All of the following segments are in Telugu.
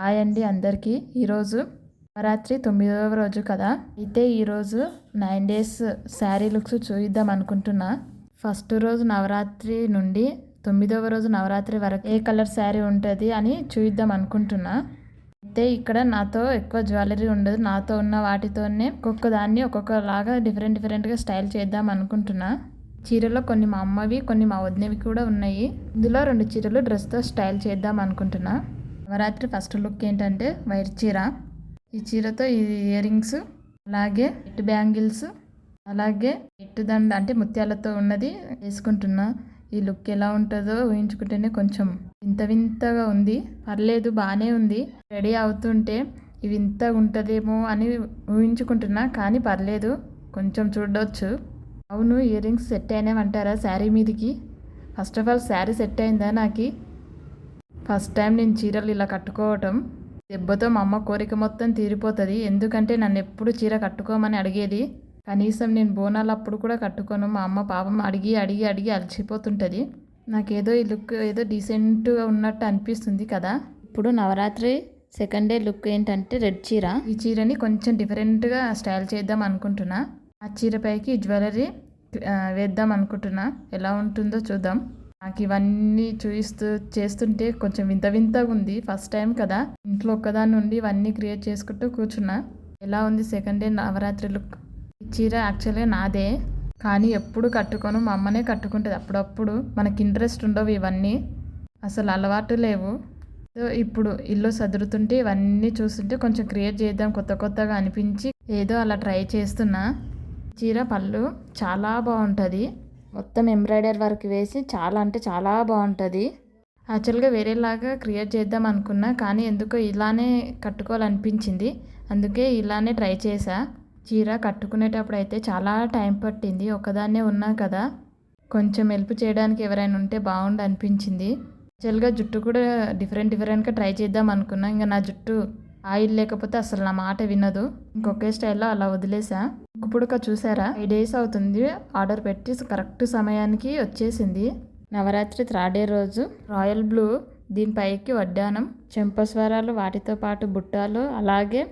హాయ్ అండి అందరికీ. ఈరోజు నవరాత్రి తొమ్మిదవ రోజు కదా. అయితే ఈరోజు నైన్ డేస్ శారీ లుక్స్ చూద్దాం అనుకుంటున్నా. ఫస్ట్ రోజు నవరాత్రి నుండి తొమ్మిదవ రోజు నవరాత్రి వరకు ఏ కలర్ శారీ ఉంటుంది అని చూద్దాం అనుకుంటున్నా. అయితే ఇక్కడ నాతో ఎక్కువ జ్యువెలరీ ఉండదు. నాతో ఉన్న వాటితోనే ఒక్కొక్క దాన్ని ఒక్కొక్కలాగా డిఫరెంట్ డిఫరెంట్గా స్టైల్ చేద్దాం అనుకుంటున్నా. చీరలో కొన్ని మా అమ్మవి కొన్ని మా వదినవి కూడా ఉన్నాయి. ఇందులో రెండు చీరలు డ్రెస్తో స్టైల్ చేద్దాం అనుకుంటున్నా. నవరాత్రి ఫస్ట్ లుక్ ఏంటంటే వైట్ చీర. ఈ చీరతో ఈ ఇయర్ రింగ్స్ అలాగే ఇటు బ్యాంగిల్స్ అలాగే ఇటు దండ అంటే ముత్యాలతో ఉన్నది వేసుకుంటున్నా. ఈ లుక్ ఎలా ఉంటుందో ఊహించుకుంటేనే కొంచెం వింత వింతగా ఉంది. పర్లేదు బాగానే ఉంది. రెడీ అవుతుంటే ఇవి ఇంత ఉంటుందేమో అని ఊహించుకుంటున్నా కానీ పర్లేదు కొంచెం చూడవచ్చు అవును ఇయర్ రింగ్స్ సెట్ అయినామంటారా శారీ మీదకి? First of all sari set అయిందా నాకు? ఫస్ట్ టైం నేను చీరలు ఇలా కట్టుకోవటం. దెబ్బతో మా అమ్మ కోరిక మొత్తం తీరిపోతుంది. ఎందుకంటే నన్ను ఎప్పుడు చీర కట్టుకోమని అడిగేది. కనీసం నేను బోనాలు అప్పుడు కూడా కట్టుకోను. మా అమ్మ పాపం అడిగి అడిగి అడిగి అలసిపోతుంటుంది. నాకేదో ఈ లుక్ ఏదో డీసెంట్గా ఉన్నట్టు అనిపిస్తుంది కదా. ఇప్పుడు నవరాత్రి సెకండ్ డే లుక్ ఏంటంటే రెడ్ చీర. ఈ చీరని కొంచెం డిఫరెంట్గా స్టైల్ చేద్దాం అనుకుంటున్నా. ఆ చీర పైకి జ్యువెలరీ వేద్దాం అనుకుంటున్నా. ఎలా ఉంటుందో చూద్దాం. నాకు ఇవన్నీ చూస్తూ చేస్తుంటే కొంచెం వింత వింతగా ఉంది ఫస్ట్ టైం కదా. ఇంట్లో ఒక్కదాని నుండి ఇవన్నీ క్రియేట్ చేసుకుంటూ కూర్చున్నా. ఎలా ఉంది సెకండ్ డే నవరాత్రి లుక్ చీర యాక్చువల్గా నాదే. కానీ ఎప్పుడు కట్టుకోను మా అమ్మనే కట్టుకుంటుంది. అప్పుడప్పుడు మనకి ఇంట్రెస్ట్ ఉండవు ఇవన్నీ. అసలు అలవాటు లేవు. సో ఇప్పుడు ఇల్లు సదురుతుంటే ఇవన్నీ చూస్తుంటే కొంచెం క్రియేట్ చేద్దాం కొత్త కొత్తగా అనిపించి ఏదో అలా ట్రై చేస్తున్నా. చీర పళ్ళు చాలా బాగుంటుంది. మొత్తం ఎంబ్రాయిడరీ వర్క్ వేసి చాలా అంటే చాలా బాగుంటుంది. యాక్చువల్గా వేరేలాగా క్రియేట్ చేద్దాం అనుకున్నా కానీ ఎందుకో ఇలానే కట్టుకోవాలనిపించింది. అందుకే ఇలానే ట్రై చేశా. చీర కట్టుకునేటప్పుడు అయితే చాలా టైం పట్టింది. ఒకదాన్నే ఉన్నా కదా. కొంచెం హెల్ప్ చేయడానికి ఎవరైనా ఉంటే బాగుండు అనిపించింది. యాక్చువల్గా జుట్టు కూడా డిఫరెంట్ డిఫరెంట్గా ట్రై చేద్దాం అనుకున్నా. ఇంకా నా జుట్టు ఆయిల్ లేకపోతే అసలు నా మాట వినదు. ఇంకొకే స్టైల్లో అలా వదిలేసా పుడక చూసారా? ఫైవ్ డేస్ అవుతుంది. ఆర్డర్ పెట్టి కరెక్ట్ సమయానికి వచ్చేసింది. నవరాత్రి త్రాడే రోజు రాయల్ బ్లూ దీనిపైకి వడ్డానం. చెంపస్వరాలు వాటితో పాటు బుట్టాలు అలాగే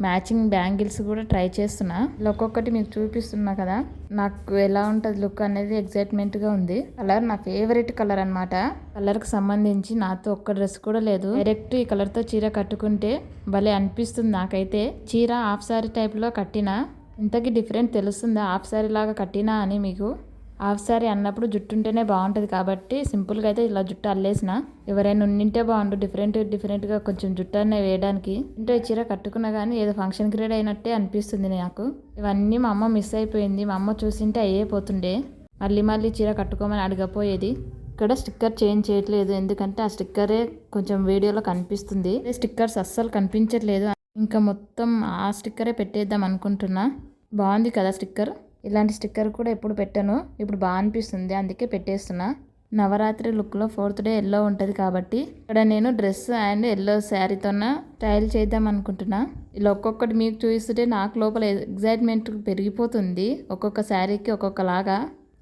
మ్యాచింగ్ బ్యాంగిల్స్ కూడా ట్రై చేస్తున్నా. ఒక్కొక్కటి మీకు చూపిస్తున్నా కదా? నాకు ఎలా ఉంటుంది లుక్ అనేది ఎగ్జైట్మెంట్గా ఉంది. కలర్ నా ఫేవరెట్ కలర్ అనమాట కలర్కి సంబంధించి నాతో ఒక్క డ్రెస్ కూడా లేదు. డైరెక్ట్ ఈ కలర్తో చీర కట్టుకుంటే భలే అనిపిస్తుంది నాకైతే. చీర హాఫ్ సారీ టైప్లో కట్టినా ఇంతకీ డిఫరెంట్ తెలుస్తుందా? హాఫ్ సారీ లాగా కట్టినా అని మీకు? హాఫ్ సారీ అన్నప్పుడు జుట్టు ఉంటేనే బాగుంటుంది కాబట్టి సింపుల్గా అయితే ఇలా జుట్టు అల్లేసిన. ఎవరైనా ఉండింటే బాగుండు డిఫరెంట్ డిఫరెంట్గా కొంచెం జుట్టు అనే వేయడానికి. ఇంట్లో చీర కట్టుకున్నా కానీ ఏదో ఫంక్షన్ క్రియేట్ అయినట్టే అనిపిస్తుంది నాకు. ఇవన్నీ మా అమ్మ మిస్ అయిపోయింది. మా అమ్మ చూసింటే అయ్యే పోతుండే మళ్ళీ మళ్ళీ చీర కట్టుకోమని అడగపోయేది. ఇక్కడ స్టిక్కర్ చేంజ్ చేయట్లేదు. ఎందుకంటే ఆ స్టిక్కరే కొంచెం వీడియోలో కనిపిస్తుంది. స్టిక్కర్స్ అస్సలు కనిపించట్లేదు. ఇంకా మొత్తం ఆ స్టిక్కరే పెట్టేద్దాం అనుకుంటున్నా. బాగుంది కదా స్టిక్కర్? ఇలాంటి స్టిక్కర్ కూడా ఎప్పుడు పెట్టాను. ఇప్పుడు బాగా అనిపిస్తుంది అందుకే పెట్టేస్తున్నా. నవరాత్రి లుక్లో ఫోర్త్ డే ఎల్లో ఉంటుంది కాబట్టి ఇక్కడ నేను డ్రెస్ అండ్ ఎల్లో శారీతోన స్టైల్ చేద్దాం అనుకుంటున్నా. ఇలా ఒక్కొక్కటి మీకు చూపిస్తుంటే నాకు లోపల ఎగ్జైట్మెంట్ పెరిగిపోతుంది. ఒక్కొక్క శారీకి ఒక్కొక్కలాగా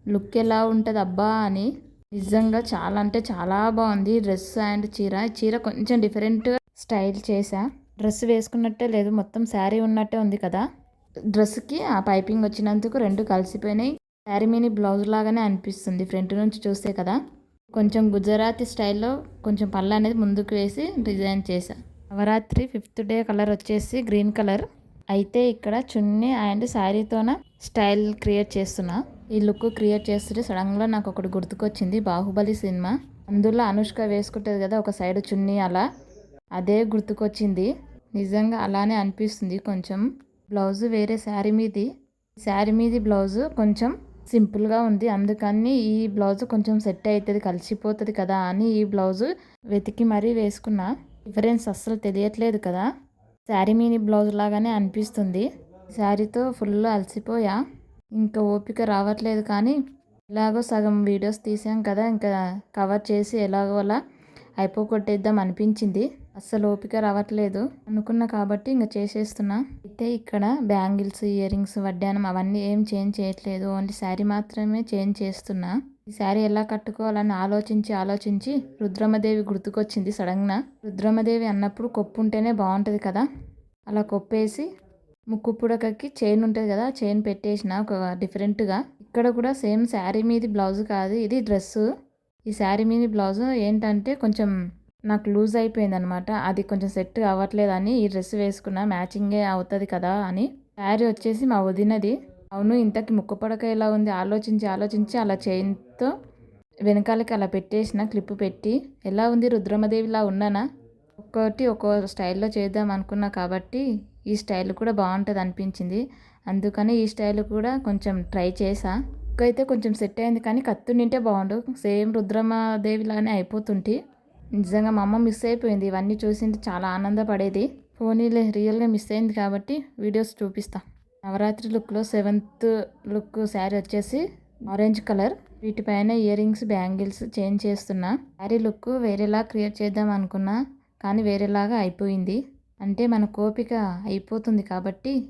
లుక్ ఎలా ఉంటుంది అబ్బా అని. నిజంగా చాలా అంటే చాలా బాగుంది డ్రెస్ అండ్ చీర. చీర కొంచెం డిఫరెంట్ స్టైల్ చేశా. డ్రెస్ వేసుకున్నట్టే లేదు మొత్తం శారీ ఉన్నట్టే ఉంది కదా. డ్రెస్కి ఆ పైపింగ్ వచ్చినందుకు రెండు కలిసిపోయినాయి. శారీ మీని బ్లౌజ్ లాగానే అనిపిస్తుంది ఫ్రంట్ నుంచి చూస్తే కదా. కొంచెం గుజరాతీ స్టైల్లో కొంచెం పళ్ళ అనేది ముందుకు వేసి డిజైన్ చేశా. నవరాత్రి ఫిఫ్త్ డే కలర్ వచ్చేసి గ్రీన్ కలర్. అయితే ఇక్కడ చున్నీ అండ్ శారీతోన స్టైల్ క్రియేట్ చేస్తున్నా. ఈ లుక్ క్రియేట్ చేస్తుంటే సడన్గా నాకు ఒకటి గుర్తుకొచ్చింది బాహుబలి సినిమా. అందులో అనుష్క వేసుకుంటుంది కదా ఒక సైడ్ చున్నీ అలా. అదే గుర్తుకొచ్చింది. నిజంగా అలానే అనిపిస్తుంది కొంచెం. బ్లౌజ్ వేరే శారీ మీది. శారీ మీది బ్లౌజ్ కొంచెం సింపుల్గా ఉంది. అందుకని ఈ బ్లౌజ్ కొంచెం సెట్ అవుతుంది కలిసిపోతుంది కదా అని ఈ బ్లౌజ్ వెతికి మరీ వేసుకున్నా. డిఫరెన్స్ అస్సలు తెలియట్లేదు కదా. శారీ మీని బ్లౌజ్ లాగానే అనిపిస్తుంది. శారీతో ఫుల్ అలసిపోయా. ఇంకా ఓపిక రావట్లేదు కానీ ఎలాగో సగం వీడియోస్ తీసాం కదా ఇంకా కవర్ చేసి ఎలాగో అలా అయిపోగొట్టేద్దాం అనిపించింది. అస్సలు ఓపిక రావట్లేదు. అనుకున్నా కాబట్టి ఇంకా చేసేస్తున్నా. అయితే ఇక్కడ బ్యాంగిల్స్ ఇయర్ రింగ్స్ వడ్డానం అవన్నీ ఏం చేంజ్ చేయట్లేదు. ఓన్లీ శారీ మాత్రమే చేంజ్ చేస్తున్నా. ఈ శారీ ఎలా కట్టుకోవాలని ఆలోచించి ఆలోచించి రుద్రమదేవి గుర్తుకొచ్చింది సడన్గా. రుద్రమదేవి అన్నప్పుడు కొప్పు ఉంటేనే బాగుంటుంది కదా. అలా కొప్పేసి ముక్కు పుడకకి చైన్ ఉంటుంది కదా చైన్ పెట్టేసిన ఒక డిఫరెంట్గా. ఇక్కడ కూడా సేమ్ శారీ మీది బ్లౌజ్ కాదు ఇది డ్రెస్సు. ఈ శారీ మీది బ్లౌజ్ ఏంటంటే కొంచెం నాకు లూజ్ అయిపోయింది అనమాట అది కొంచెం సెట్ అవ్వట్లేదని ఈ డ్రెస్ వేసుకున్న మ్యాచింగే అవుతుంది కదా అని. శారీ వచ్చేసి మా వదినది. అవును ఇంతకి ముక్కు పడక ఎలా ఉంది? ఆలోచించి ఆలోచించి అలా చైన్తో వెనకాలకి అలా పెట్టేసిన క్లిప్ పెట్టి ఎలా ఉంది రుద్రమదేవిలా ఉన్నానా? ఒక్కొక్కటి ఒక్కో స్టైల్లో చేద్దాం అనుకున్నా కాబట్టి ఈ స్టైల్ కూడా బాగుంటుంది అనిపించింది. అందుకని ఈ స్టైల్ కూడా కొంచెం ట్రై చేసా. అయితే కొంచెం సెట్ అయింది కానీ కత్తు నింటే బాగుండు. సేమ్ రుద్రమదేవిలానే అయిపోతుంటే. నిజంగా మా అమ్మ మిస్ అయిపోయింది. ఇవన్నీ చూసింటే చాలా ఆనందపడేది. పోనీలే రియల్గా మిస్ అయింది కాబట్టి వీడియోస్ చూపిస్తా. నవరాత్రి లుక్లో సెవెంత్ లుక్ శారీ వచ్చేసి ఆరెంజ్ కలర్ వీటిపైన ఇయర్ రింగ్స్ బ్యాంగిల్స్ చేంజ్ చేస్తున్నా. శారీ లుక్ వేరేలా క్రియేట్ చేద్దాం అనుకున్నా కానీ వేరేలాగా అయిపోయింది. అంటే మన కోపిక అయిపోతుంది కాబట్టి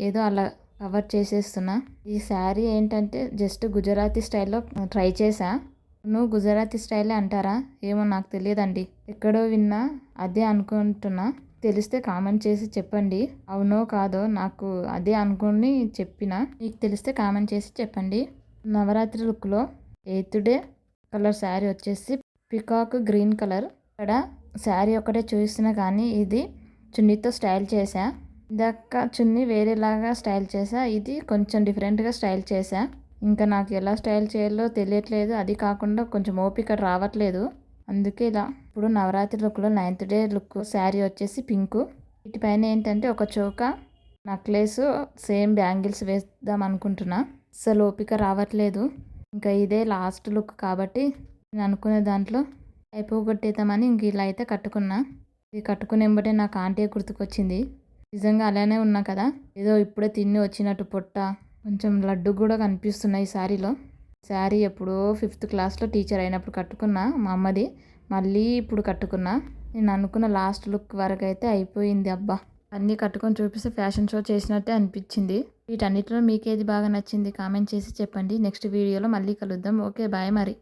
ఏదో అలా కవర్ చేసేస్తున్నా. ఈ శారీ ఏంటంటే జస్ట్ గుజరాతీ స్టైల్లో ట్రై చేసా. నువ్వు గుజరాతీ స్టైలే అంటారా? ఏమో నాకు తెలియదండి. ఎక్కడో విన్నా అదే అనుకుంటున్నా. తెలిస్తే కామెంట్ చేసి చెప్పండి. అవునో కాదో నాకు అదే అనుకుని చెప్పిన. మీకు తెలిస్తే కామెంట్ చేసి చెప్పండి. నవరాత్రి లుక్లో ఎయిత్ డే కలర్ శారీ వచ్చేసి పికాక్ గ్రీన్ కలర్. ఇక్కడ శారీ ఒకటే చూస్తున్నా కానీ ఇది చున్నీతో స్టైల్ చేశా. ఇందాక చున్నీ వేరేలాగా స్టైల్ చేశా. ఇది కొంచెం డిఫరెంట్గా స్టైల్ చేశా. ఇంకా నాకు ఎలా స్టైల్ చేయాలో తెలియట్లేదు. అది కాకుండా కొంచెం ఓపిక రావట్లేదు. అందుకే ఇలా. ఇప్పుడు నవరాత్రి లుక్లో నైన్త్ డే లుక్ శారీ వచ్చేసి పింక్. వీటిపైన ఏంటంటే ఒక చౌక నక్లెస్ సేమ్ బ్యాంగిల్స్ వేద్దాం అనుకుంటున్నా. అసలు ఓపిక రావట్లేదు. ఇంకా ఇదే లాస్ట్ లుక్ కాబట్టి నేను అనుకునే దాంట్లో అయిపోగొట్టేద్దామని ఇంక ఇలా అయితే కట్టుకున్నా. ఇది కట్టుకునేంబటే నాకు ఆంటీ గుర్తుకొచ్చింది. నిజంగా అలానే ఉన్నా కదా. ఏదో ఇప్పుడే తిని వచ్చినట్టు పొట్ట. కొంచెం లడ్డు కూడా కనిపిస్తున్నాయి శారీలో. శారీ ఎప్పుడో ఫిఫ్త్ క్లాస్లో టీచర్ అయినప్పుడు కట్టుకున్నా మా అమ్మది. మళ్ళీ ఇప్పుడు కట్టుకున్నా. నేను అనుకున్న లాస్ట్ లుక్ వరకు అయితే అయిపోయింది అబ్బా. అన్నీ కట్టుకొని చూపిస్తే ఫ్యాషన్ షో చేసినట్టే అనిపించింది. వీటన్నిటిలో మీకేది బాగా నచ్చింది కామెంట్ చేసి చెప్పండి. నెక్స్ట్ వీడియోలో మళ్ళీ కలుద్దాం. ఓకే బాయ్ మరి.